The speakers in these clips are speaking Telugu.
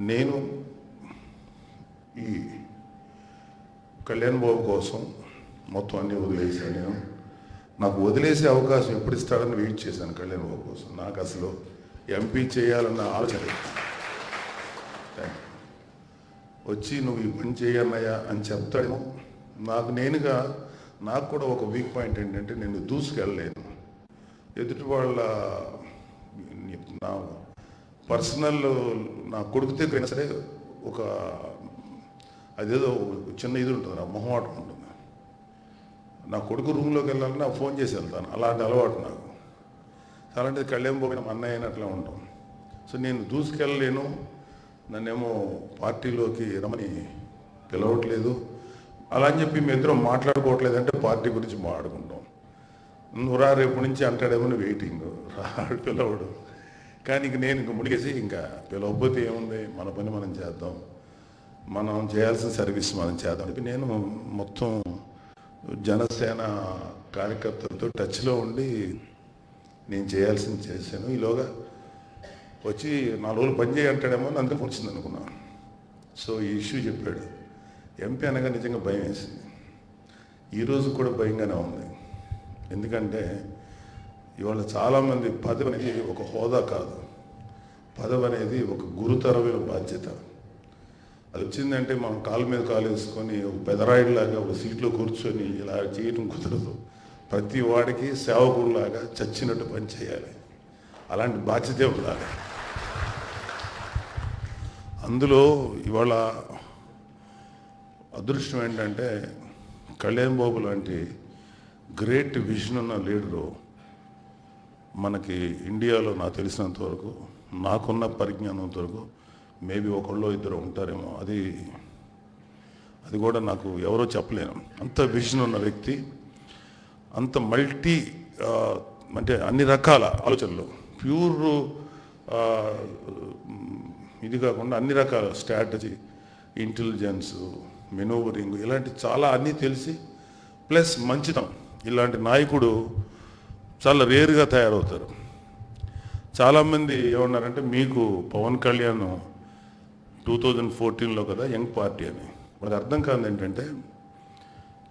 నేను ఈ కళ్యాణ్ బాబు కోసం మొత్తం అన్నీ వదిలేసాను నేను. నాకు వదిలేసే అవకాశం ఎప్పుడు ఇస్తాడని వెయిట్ చేశాను కళ్యాణ్ బాబు కోసం. నాకు అసలు ఎంపీ చేయాలన్న ఆలోచన వచ్చి నువ్వు ఈ పని చేయన్నయ్యా అని చెప్తాడేమో. నాకు నేనుగా నాకు కూడా ఒక వీక్ పాయింట్ ఏంటంటే నేను దూసుకెళ్ళలేను. ఎదుటి వాళ్ళ నా పర్సనల్ నా కొడుకు దగ్గర సరే ఒక అదేదో చిన్న ఇది ఉంటుంది నా మొహమాటం ఉంటుంది. నా కొడుకు రూమ్లోకి వెళ్ళాలని నా ఫోన్ చేసి వెళ్తాను అలాంటి అలవాటు నాకు. అలాంటిది కళ్యాణ్ పోయిన మా అన్నయ్య అయినట్లే ఉంటాం. సో నేను దూసుకెళ్ళలేను నన్నేమో పార్టీలోకి రమని పిలవట్లేదు. అలా అని చెప్పి మీ ఇద్దరం మాట్లాడుకోవట్లేదు అంటే పార్టీ గురించి మాట్లాడుకుంటాం. నువ్వు రా రేపు నుంచి అంటాడేమో వెయిటింగ్ రాడు పిలవడు. కానీ ఇంక నేను ఇంక ముడిగేసి ఇంకా పిలవకపోతే ఏముంది? మన పని మనం చేద్దాం. మనం చేయాల్సిన సర్వీస్ మనం చేద్దాం చెప్పి నేను మొత్తం జనసేన కార్యకర్తలతో టచ్లో ఉండి నేను చేయాల్సింది చేశాను. ఈలోగా వచ్చి నాలుగు రోజులు పని చేయంటాడేమో అని అందుకు వచ్చింది అనుకున్నాను సో ఈ ఇష్యూ చెప్పాడు. ఎంపీ అనగా నిజంగా భయం వేసింది. ఈరోజు కూడా భయంగానే ఉంది. ఎందుకంటే ఇవాళ చాలామంది పదవి అనేది ఒక హోదా కాదు. పదవి అనేది ఒక గురుతరమైన బాధ్యత. అది వచ్చిందంటే మనం కాలు మీద కాలు వేసుకొని ఒక పెదరాయిలాగా ఒక సీట్లో కూర్చొని ఇలా చేయడం కుదరదు. ప్రతి వాడికి సేవకుడిలాగా చచ్చినట్టు పని చేయాలి. అలాంటి బాధ్యతే ఉండాలి. అందులో ఇవాళ అదృష్టం ఏంటంటే కళ్యాణ్ బాబు లాంటి గ్రేట్ విజన్ ఉన్న లీడరు మనకి ఇండియాలో నాకు తెలిసినంత వరకు నాకున్న పరిజ్ఞానంత వరకు మేబీ ఒకళ్ళు ఇద్దరు ఉంటారేమో అది అది కూడా నాకు ఎవరో చెప్పలేను. అంత విజన్ ఉన్న వ్యక్తి అంత మల్టీ అంటే అన్ని రకాల ఆలోచనలు ప్యూర్ ఇది కాకుండా అన్ని రకాల స్ట్రాటజీ ఇంటెలిజెన్స్ మెనోవరింగ్ ఇలాంటి చాలా అన్నీ తెలిసి ప్లస్ మంచితనం. ఇలాంటి నాయకుడు చాలా రేరుగా తయారవుతారు. చాలామంది ఏమన్నారంటే మీకు పవన్ కళ్యాణ్ టూ థౌజండ్ ఫోర్టీన్లో కదా యంగ్ పార్టీ అని. మనకు అర్థం కాదు ఏంటంటే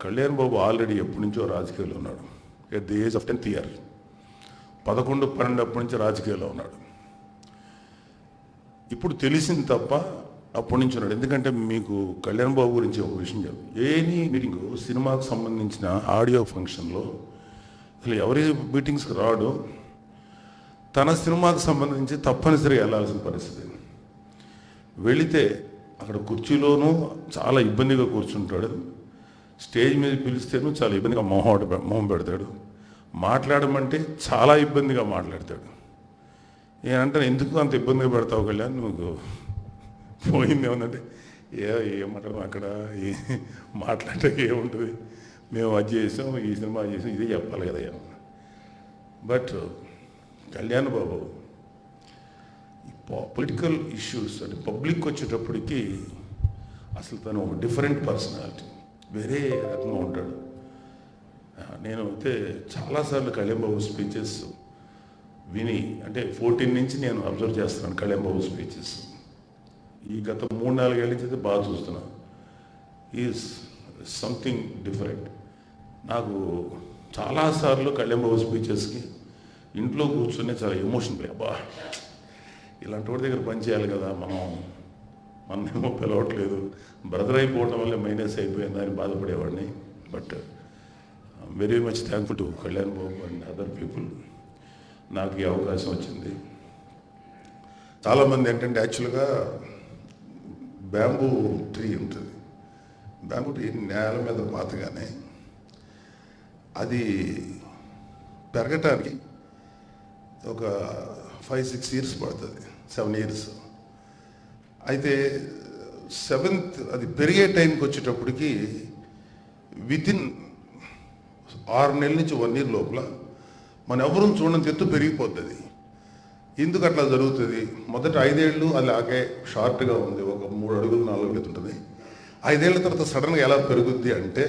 కళ్యాణ్ బాబు ఆల్రెడీ ఎప్పటి నుంచో రాజకీయాల్లో ఉన్నాడు. At the age of tenth year పదకొండు పన్నెండు అప్పటి నుంచి రాజకీయాల్లో ఉన్నాడు. ఇప్పుడు తెలిసింది తప్ప అప్పటి నుంచి ఉన్నాడు. ఎందుకంటే మీకు కళ్యాణ్ బాబు గురించి ఒక విషయం చెప్పు ఏనీ మీటింగ్ సినిమాకు సంబంధించిన ఆడియో ఫంక్షన్లో అసలు ఎవరి మీటింగ్స్కి రాడు తన సినిమాకు సంబంధించి తప్పనిసరిగా వెళ్ళాల్సిన పరిస్థితి. వెళితే అక్కడ కుర్చీలోనూ చాలా ఇబ్బందిగా కూర్చుంటాడు. స్టేజ్ మీద పిలిస్తేనూ చాలా ఇబ్బందిగా మొహం మొహం పెడతాడు. మాట్లాడమంటే చాలా ఇబ్బందిగా మాట్లాడతాడు. నేనంటే ఎందుకు అంత ఇబ్బందిగా పెడతావు కళ్యాణ్? నువ్వు పోయింది ఏమన్నంటే ఏ ఏం అక్కడ ఏ మాట్లాడటానికి ఏముంటుంది? మేము అది చేసాం ఈ సినిమా చేసాం ఇదే చెప్పాలి కదా but Kalyan Babu political issues అంటే పబ్లిక్ వచ్చేటప్పటికి అసలు తను ఒక డిఫరెంట్ పర్సనాలిటీ వేరే రకంగా ఉంటాడు. నేను అయితే చాలాసార్లు కళ్యాణ్ బాబు స్పీచెస్ విని అంటే ఫోర్టీన్ నుంచి నేను అబ్జర్వ్ చేస్తున్నాను కళ్యాణ్ బాబు స్పీచెస్ ఈ గత మూడు నాలుగేళ్ళ నుంచి అయితే బాగా చూస్తున్నాను ఈజ్ సంథింగ్ డిఫరెంట్ నాకు చాలాసార్లు కళ్యాణబాబు స్పీచెస్కి ఇంట్లో కూర్చునే చాలా ఎమోషన్ అబ్బా ఇలాంటి వాడి దగ్గర పని చేయాలి కదా మనం మనమేమో పిలవట్లేదు. బ్రదర్ అయిపోవడం వల్ల మైనస్ అయిపోయింది అని బాధపడేవాడిని. But very much thankful to Kalyan Babu and other people నాకు ఈ అవకాశం వచ్చింది. చాలామంది ఏంటంటే యాక్చువల్గా బ్యాంబూ ట్రీ ఉంటుంది. బ్యాంబూ నేల మీద పాతగానే అది పెరగటానికి ఒక ఫైవ్ సిక్స్ ఇయర్స్ పడుతుంది. సెవెన్ ఇయర్స్ అయితే సెవెంత్ అది పెరిగే టైంకి వచ్చేటప్పటికి వితిన్ ఆరు నెలల నుంచి వన్ ఇయర్ లోపల మన ఎవరూ చూడని ఎత్తు పెరిగిపోతుంది. ఎందుకు అట్లా జరుగుతుంది? మొదట ఐదేళ్ళు అలాగే షార్ట్గా ఉంది. ఒక మూడు అడుగులు నాలుగు అడుగులు ఉంటుంది. ఐదేళ్ళ తర్వాత సడన్గా ఎలా పెరుగుద్ది అంటే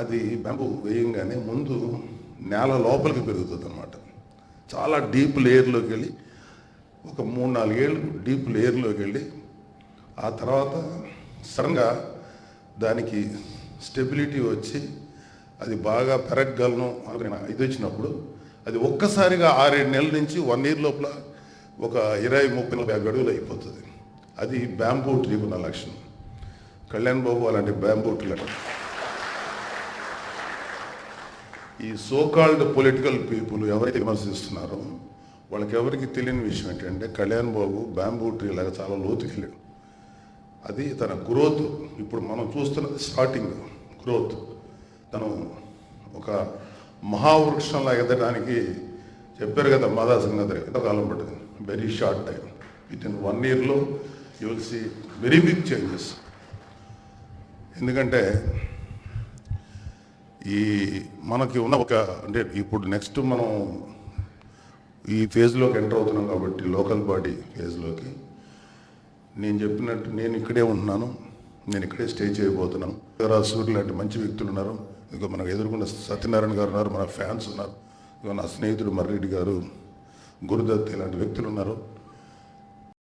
అది బెంబు వేయంగానే ముందు నేల లోపలికి పెరుగుతుంది అనమాట చాలా డీప్ లేయర్లోకి వెళ్ళి ఒక మూడు నాలుగేళ్ళు డీప్ లేయర్లోకి వెళ్ళి ఆ తర్వాత సడన్గా దానికి స్టెబిలిటీ వచ్చి అది బాగా పెరగగలను అనుకున్న ఇది వచ్చినప్పుడు అది ఒక్కసారిగా ఆరేడు నెలల నుంచి వన్ ఇయర్ లోపల ఒక ఇరవై ముప్పై నలభై అడుగులు అయిపోతుంది. అది బ్యాంబూ ట్రీకి ఉన్న లక్షణం. కళ్యాణ్ బాబు అలాంటి బ్యాంబూ ట్రీ ఈ సోకాల్డ్ పొలిటికల్ పీపుల్ ఎవరైతే విమర్శిస్తున్నారో వాళ్ళకి ఎవరికి తెలియని విషయం ఏంటంటే కళ్యాణ్ బాబు బ్యాంబూ ట్రీ లాగా చాలా లోతుకెళ్ళాడు. అది తన గ్రోత్ ఇప్పుడు మనం చూస్తున్నది స్టార్టింగ్ గ్రోత్ తను ఒక మహావృక్షంలా ఎదగడానికి చెప్పారు కదా మాదా సంగతి ఎంతో కాలం very short time within one ఇయర్లో you will see very big changes ఎందుకంటే ఈ మనకి ఉన్న ఒక అంటే ఇప్పుడు నెక్స్ట్ మనం ఈ ఫేజ్లోకి ఎంటర్ అవుతున్నాం కాబట్టి లోకల్ బాడీ ఫేజ్లోకి నేను చెప్పినట్టు నేను ఇక్కడే ఉంటున్నాను. నేను ఇక్కడే స్టే చేయబోతున్నాను. రాజు సూర్యులు లాంటి మంచి వ్యక్తులు ఉన్నారు. ఇక మనకు ఎదుర్కొన్న సత్యనారాయణ గారు ఉన్నారు. మన ఫ్యాన్స్ ఉన్నారు. ఇక నా స్నేహితుడు మర్రెడ్డి గారు గురుదత్ ఇలాంటి వ్యక్తులు ఉన్నారు.